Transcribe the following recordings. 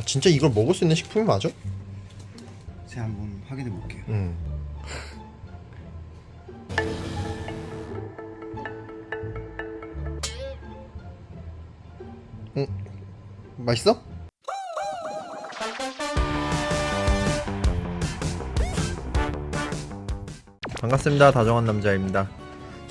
아, 진짜 이걸 먹을 수 있는 식품이 맞아? 제가 한번 확인해 볼게요. 응. 응. 맛있어? 반갑습니다. 다정한 남자입니다.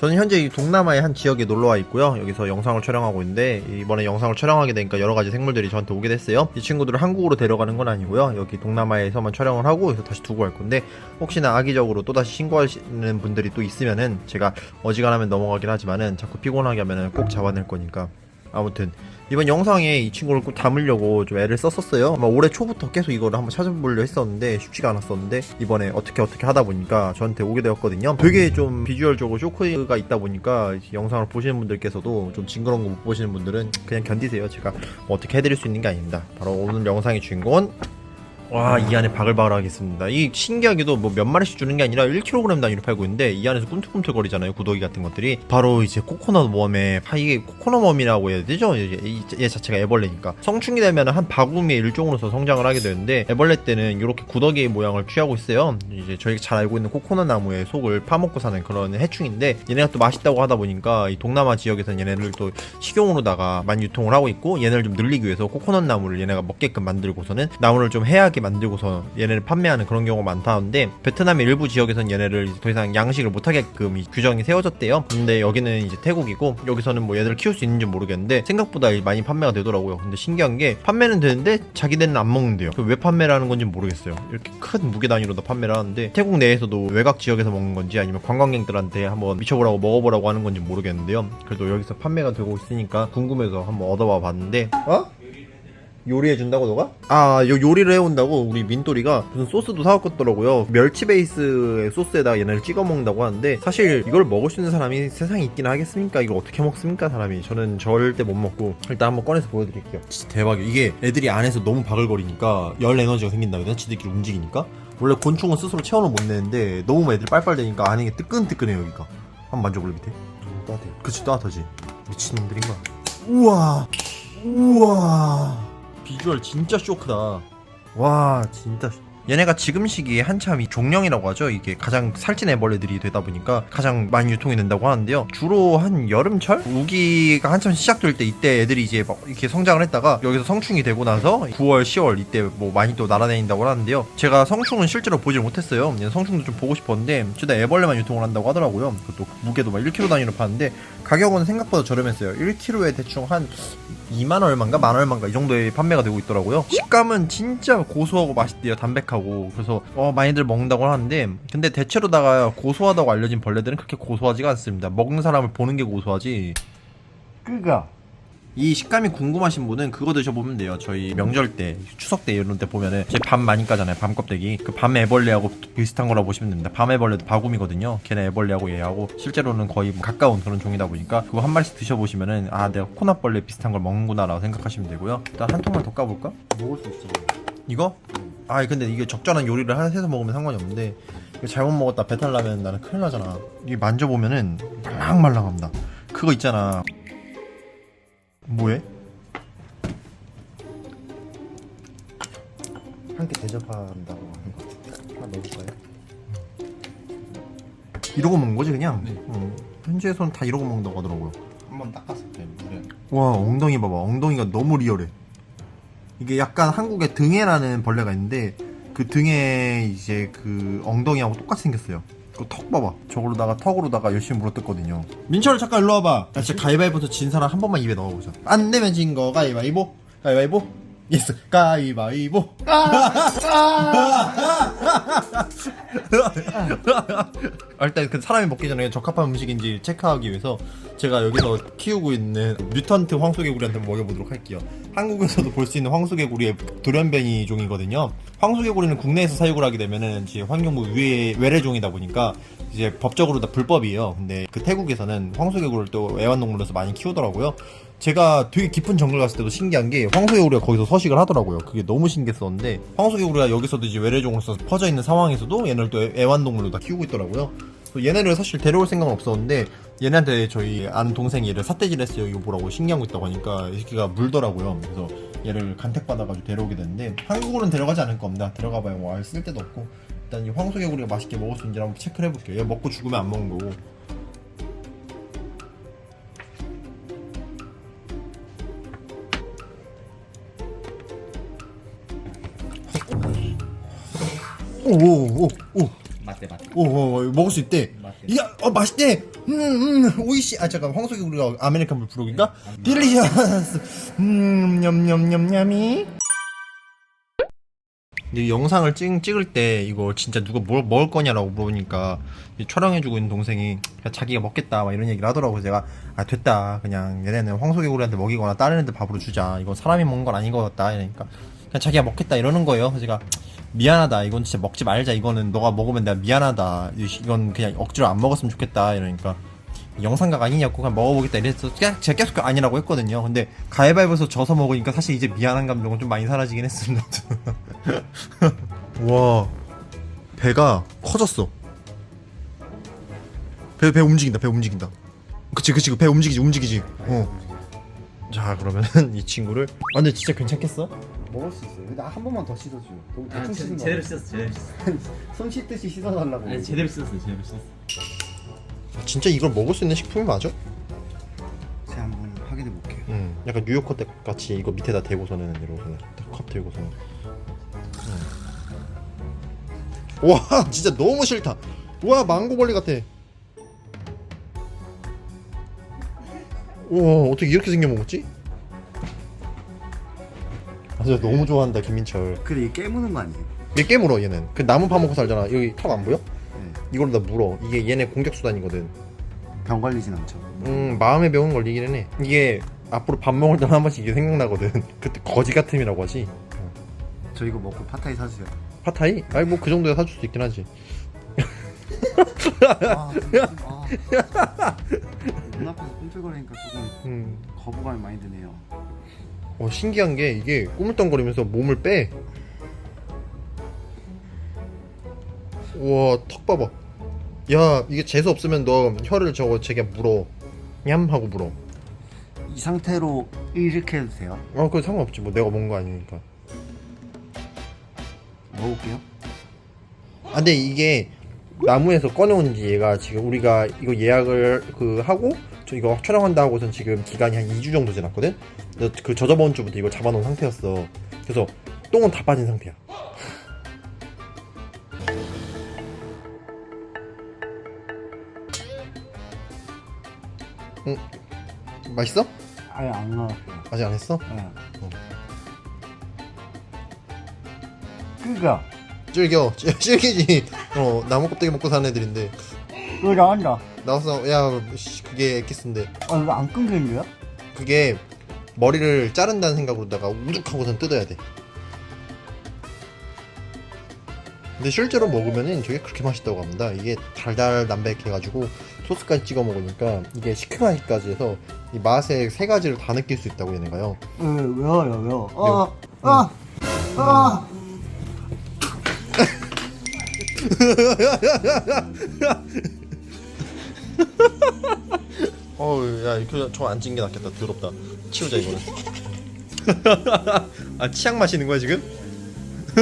저는 현재 이 동남아의 한 지역에 놀러 와 있고요. 여기서 영상을 촬영하고 있는데 이번에 영상을 촬영하게 되니까 여러 가지 생물들이 저한테 오게 됐어요. 이 친구들을 한국으로 데려가는 건 아니고요. 여기 동남아에서만 촬영을 하고 여기서 다시 두고 갈 건데 혹시나 악의적으로 또 다시 신고하시는 분들이 또 있으면은 제가 어지간하면 넘어가긴 하지만은 자꾸 피곤하게 하면은 꼭 잡아낼 거니까 아무튼 이번 영상에 이 친구를 꼭 담으려고 좀 애를 썼었어요. 아마 올해 초부터 계속 이거를 한번 찾아보려 했었는데 쉽지가 않았었는데 이번에 어떻게 어떻게 하다 보니까 저한테 오게 되었거든요. 되게 좀 비주얼적으로 쇼크가 있다 보니까 영상을 보시는 분들께서도 좀 징그러운 거 못 보시는 분들은 그냥 견디세요. 제가 뭐 어떻게 해드릴 수 있는 게 아닙니다. 바로 오늘 영상의 주인공은 와, 이 안에 바글바글 하겠습니다. 이 신기하게도 뭐 몇 마리씩 주는 게 아니라 1kg 단위로 팔고 있는데 이 안에서 꿈틀꿈틀거리잖아요. 구더기 같은 것들이. 바로 이제 코코넛 웜에, 아, 이게 코코넛 웜이라고 해야 되죠? 이- 얘 자체가 애벌레니까. 성충이 되면 한 바구미의 일종으로서 성장을 하게 되는데 애벌레 때는 이렇게 구더기의 모양을 취하고 있어요. 이제 저희가 잘 알고 있는 코코넛 나무의 속을 파먹고 사는 그런 해충인데 얘네가 또 맛있다고 하다 보니까 이 동남아 지역에서는 얘네를 또 식용으로다가 많이 유통을 하고 있고 얘네를 좀 늘리기 위해서 코코넛 나무를 얘네가 먹게끔 만들고서는 나무를 좀 해하게 만들고서 얘네를 판매하는 그런 경우가 많다는데 베트남의 일부 지역에서는 얘네를 더 이상 양식을 못하게끔 이 규정이 세워졌대요. 근데 여기는 이제 태국이고 여기서는 뭐 얘들을 키울 수 있는지 모르겠는데 생각보다 많이 판매가 되더라고요. 근데 신기한 게 판매는 되는데 자기네는 안 먹는데요. 그왜 판매를 하는 건지 모르겠어요. 이렇게 큰 무게 단위로도 판매를 하는데 태국 내에서도 외곽 지역에서 먹는 건지 아니면 관광객들한테 한번 미쳐보라고 먹어보라고 하는 건지 모르겠는데요. 그래도 여기서 판매가 되고 있으니까 궁금해서 한번 얻어봐 봤는데 어? 요리해 준다고 너가? 아, 요 요리를 해온다고 우리 민돌이가 무슨 소스도 사왔더라고요. 멸치 베이스의 소스에다가 얘네를 찍어 먹는다고 하는데 사실 이걸 먹을 수 있는 사람이 세상에 있긴 하겠습니까? 이거 어떻게 먹습니까, 사람이? 저는 절대 못 먹고 일단 한번 꺼내서 보여드릴게요. 진짜 대박이야. 이게 애들이 안에서 너무 바글거리니까 열 에너지가 생긴다 지들끼리 움직이니까 원래 곤충은 스스로 체온을 못 내는데 너무 애들이 빨빨대니까 안에 게 뜨끈뜨끈해 여기가. 한번 만져볼래 밑에? 따뜻해. 그치 따뜻하지 미친놈들인가 우와 우와 비주얼 진짜 쇼크다. 와 진짜 얘네가 지금 시기에 한참 이 종령이라고 하죠? 이게 가장 살찐 애벌레들이 되다 보니까 가장 많이 유통이 된다고 하는데요. 주로 한 여름철? 우기가 한참 시작될 때 이때 애들이 이제 막 이렇게 성장을 했다가 여기서 성충이 되고 나서 9월 10월 이때 뭐 많이 또 날아다닌다고 하는데요. 제가 성충은 실제로 보질 못했어요. 얘는 성충도 좀 보고 싶었는데 주다 애벌레만 유통을 한다고 하더라고요. 그것도 무게도 막 1kg 단위로 파는데 가격은 생각보다 저렴했어요 1kg에 대충 한 2만 얼마인가 만 얼마인가 이 정도에 판매가 되고 있더라고요. 식감은 진짜 고소하고 맛있대요. 담백하고 그래서 어, 많이들 먹는다고 하는데 근데 대체로다가 고소하다고 알려진 벌레들은 그렇게 고소하지가 않습니다. 먹는 사람을 보는 게 고소하지. 끄가. 이 식감이 궁금하신 분은 그거 드셔보면 돼요. 저희 명절 때, 추석 때 이런 때 보면은 제밤 많이 까잖아요. 밤 껍데기. 그 밤 애벌레하고 비슷한 거라고 보시면 됩니다. 밤 애벌레도 바구미거든요. 걔네 애벌레하고 얘하고 실제로는 거의 뭐 가까운 그런 종이다 보니까 그거 한 마리씩 드셔보시면은 아 내가 코나벌레 비슷한 걸 먹는구나라고 생각하시면 되고요. 일단 한 통만 더 까볼까? 먹을 수 있어. 이거? 아 근데 이게 적절한 요리를 해서 먹으면 상관이 없는데 이거 잘못 먹었다 배탈 나면 나는 큰일 나잖아. 이게 만져보면은 말랑말랑합니다. 그거 있잖아. 뭐해? 함께 대접한다고 하는 것 같은데. 하나 넣어볼까요? 이러고 먹는 거지 그냥? 네. 어. 현지에서는 다 이러고 먹는다고 하더라고요. 한번 닦았을 때 물에. 와 엉덩이 봐봐 엉덩이가 너무 리얼해. 이게 약간 한국에 등해라는 벌레가 있는데 그 등에 이제 그 엉덩이하고 똑같이 생겼어요. 그턱 봐봐. 저걸로다가 턱으로다가 열심히 물어뜯거든요. 민철 잠깐 일로 와봐. 야, 진짜 가위바위보에서 진 사람 한 번만 입에 넣어보자. 안 되면 진 거 가위바위보. 가위바위보. 예스. 가위바위보. 아, 일단 그 사람이 먹기 전에 적합한 음식인지 체크하기 위해서 제가 여기서 키우고 있는 뮤턴트 황소개구리한테 먹여보도록 할게요. 한국에서도 볼 수 있는 황소개구리의 돌연변이 종이거든요. 황소개구리는 국내에서 사육을 하게 되면은 이제 환경부 위에 외래종이다 보니까 이제 법적으로 다 불법이에요. 근데 그 태국에서는 황소개구리를 또 애완동물로서 많이 키우더라고요. 제가 되게 깊은 정글 갔을 때도 신기한 게 황소개구리가 거기서 서식을 하더라고요. 그게 너무 신기했었는데 황소개구리가 여기서도 이제 외래종으로서 퍼져 있는 상황에서도 얘네를 또 애- 애완동물로 다 키우고 있더라고요. 그래서 얘네를 사실 데려올 생각은 없었는데 얘네한테 저희 아는 동생이 얘를 삿대질 했어요. 이거 뭐라고 신기한 거 있다고 하니까 이 새끼가 물더라고요. 그래서 얘를 간택받아가지고 데려오게 됐는데 한국으로는 데려가지 않을 겁니다. 데려가봐야 뭐알 쓸데도 없고 일단 이 황소개구리가 맛있게 먹을 수 있는지 한번 체크를 해볼게요. 얘 먹고 죽으면 안 먹는 거고. 오오오오 맞대 맞대. 오, 오, 오, 먹을 수 있대. 맞대. 야, 어 맛있대. 음, 음, 오이시. 아 잠깐 황소기 우리가 아메리칸 물 부르기인가? 딜리셔스. 음, 냠냠냠냠이. 근데 이 영상을 찍, 찍을 때 이거 진짜 누가 뭘 먹을 거냐라고 물어보니까 이 촬영해주고 있는 동생이 그냥 자기가 먹겠다 막 이런 얘기를 하더라고 그래서 제가 아 됐다 그냥 얘네는 황소개구리한테 먹이거나 다른 애들 밥으로 주자 이건 사람이 먹는 건 아닌 것 같다 이러니까 그냥 자기가 먹겠다 이러는 거예요. 제가 미안하다. 이건 진짜 먹지 말자. 이거는 너가 먹으면 내가 미안하다. 이- 이건 그냥 억지로 안 먹었으면 좋겠다. 이러니까. 영상각 아니냐고 그냥 먹어보겠다. 그냥 제가 계속 아니라고 했거든요. 근데 가위바위보에서 져서 먹으니까 사실 이제 미안한 감정은 좀 많이 사라지긴 했습니다. 와. 배가 커졌어. 배, 배 움직인다. 배 움직인다. 그치 그치. 배 움직이지 움직이지. 어. 자 그러면은 이 친구를. 아 근데 진짜 괜찮겠어? 먹을 수 있어요. 근데 한 번만 더 씻어줘요. 너무 아, 대충 제, 씻은 거. 제대로 씻었어 제대로 씻었어 손 씻듯이 씻어달라고. 아니 제대로 씻었어 제대로 씻었어 아, 진짜 이걸 먹을 수 있는 식품이 맞아? 제가 한번 확인해 볼게요. 음, 약간 뉴요커 때 같이 이거 밑에다 대고서는 이러고서는 딱 컵 들고서는. 음. 와, 진짜 너무 싫다. 와, 망고벌레 같아. 우와, 어떻게 이렇게 생겨 먹었지? 아, 진짜 너무 좋아한다 김민철. 근데 이 깨무는 거 아니에요? 얘 깨물어 얘는. 그 나무 파먹고 살잖아. 여기 턱 안 보여? 네. 이걸로 다 물어. 이게 얘네 공격 수단이거든. 병 걸리진 않죠. 음 마음의 병은 걸리기는 해 이게 앞으로 밥 먹을 때만 한 번씩 이게 생각나거든 그때 거지 같음이라고 하지 저 이거 먹고 파타이 사주세요. 파타이? 아니 뭐 그 정도야 사줄 수 있긴 하지 아, 좀, 아. 눈 앞에서 꿈틀거리니까 조금 음. 거부감이 많이 드네요. 어, 신기한 게 이게 꾸물덩거리면서 몸을 빼. 우와 턱 봐봐. 야 이게 재수 없으면 너 혀를 저거 제게 물어. 냠 하고 물어. 이 상태로 이렇게 해도 돼요? 어 그거 상관없지. 뭐 내가 먹은 거 아니니까. 먹을게요. 아 근데 이게 나무에서 꺼내온 지 얘가 지금 우리가 이거 예약을 그 하고 저 이거 촬영한다 하고선 지금 기간이 한 2주 정도 지났거든? 그 저저번 주부터 이걸 잡아놓은 상태였어 그래서 똥은 다 빠진 상태야 응 맛있어? 아예 안 나왔어요. 아직 안 했어? 네. 어. 끄가. 질겨 질- 질기지 어 나무 껍데기 먹고 사는 애들인데 끄가 한다. 나와서 야 씨, 그게 엑기스인데 아 이거 안 끊기는데요? 그게 머리를 자른다는 생각으로다가 우죽하고선 뜯어야 돼. 근데 실제로 먹으면은 저게 그렇게 맛있다고 합니다. 이게 달달 담백해가지고 소스까지 찍어 먹으니까 이게 시큼하기까지 해서 이 맛의 세 가지를 다 느낄 수 있다고 얘네가요. 왜 왜요 왜요? 아 아. 아. 어우 야 이거 저안 찐게 낫겠다. 더럽다. 치우자 이거는. 아 치약 마시는 거야 지금?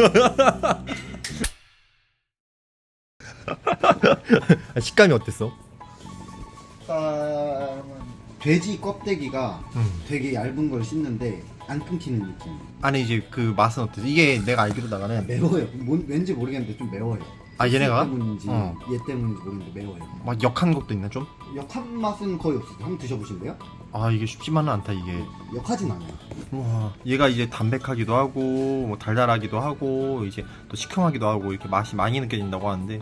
아, 식감이 어땠어? 아, 돼지 껍데기가 음. 되게 얇은 걸 씹는데 안 끊기는 느낌. 아니 이제 그 맛은 어땠어? 이게 내가 알기로다가는 매워요. 뭔, 왠지 모르겠는데 좀 매워요. 아 얘네가 얘 때문인지 어. 얘 때문인지 모르겠는데 매워요. 막 역한 것도 있나 좀? 역한 맛은 거의 없어요. 한번 드셔보실래요? 아 이게 쉽지만은 않다 이게. 역하진 않아요. 와 얘가 이제 담백하기도 하고 뭐 달달하기도 하고 이제 또 시큼하기도 하고 이렇게 맛이 많이 느껴진다고 하는데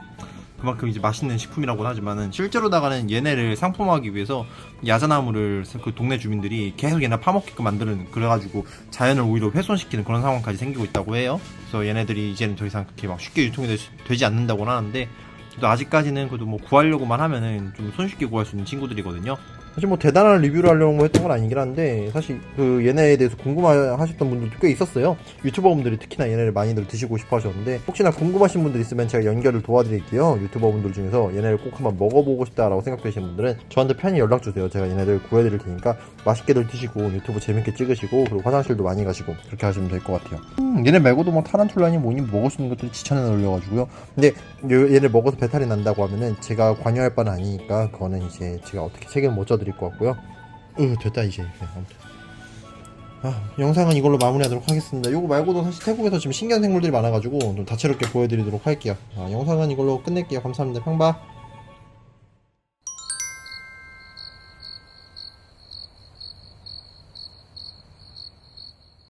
그만큼 이제 맛있는 식품이라고는 하지만은 실제로다가는 얘네를 상품화하기 위해서 야자나무를 그 동네 주민들이 계속 얘네 파먹게끔 만드는 그래가지고 자연을 오히려 훼손시키는 그런 상황까지 생기고 있다고 해요. 그래서 얘네들이 이제는 더 이상 그렇게 막 쉽게 유통이 되, 되지 않는다고는 하는데 또 아직까지는 그래도 뭐 구하려고만 하면은 좀 손쉽게 구할 수 있는 친구들이거든요. 사실 뭐 대단한 리뷰를 하려고 했던 건 아니긴 한데 사실 그 얘네에 대해서 궁금하셨던 분들도 꽤 있었어요. 유튜버분들이 특히나 얘네를 많이들 드시고 싶어 하셨는데 혹시나 궁금하신 분들 있으면 제가 연결을 도와드릴게요. 유튜버분들 중에서 얘네를 꼭 한번 먹어보고 싶다라고 생각되시는 분들은 저한테 편히 연락주세요. 제가 얘네들 구해드릴 테니까 맛있게들 드시고 유튜브 재밌게 찍으시고 그리고 화장실도 많이 가시고 그렇게 하시면 될 것 같아요. 음, 얘네 말고도 뭐 타란툴라니 뭐니 먹을 수 있는 것들이 지천에 올려가지고요. 근데 요- 얘를 먹어서 배탈이 난다고 하면은 제가 관여할 바는 아니니까 그거는 이제 제가 어떻게 책임을 못 져 드릴 것 같고요. 으 됐다 이제. 네, 아무튼. 아, 영상은 이걸로 마무리하도록 하겠습니다. 요거 말고도 사실 태국에서 지금 신기한 생물들이 많아가지고 좀 다채롭게 보여드리도록 할게요. 아, 영상은 이걸로 끝낼게요. 감사합니다. 평바.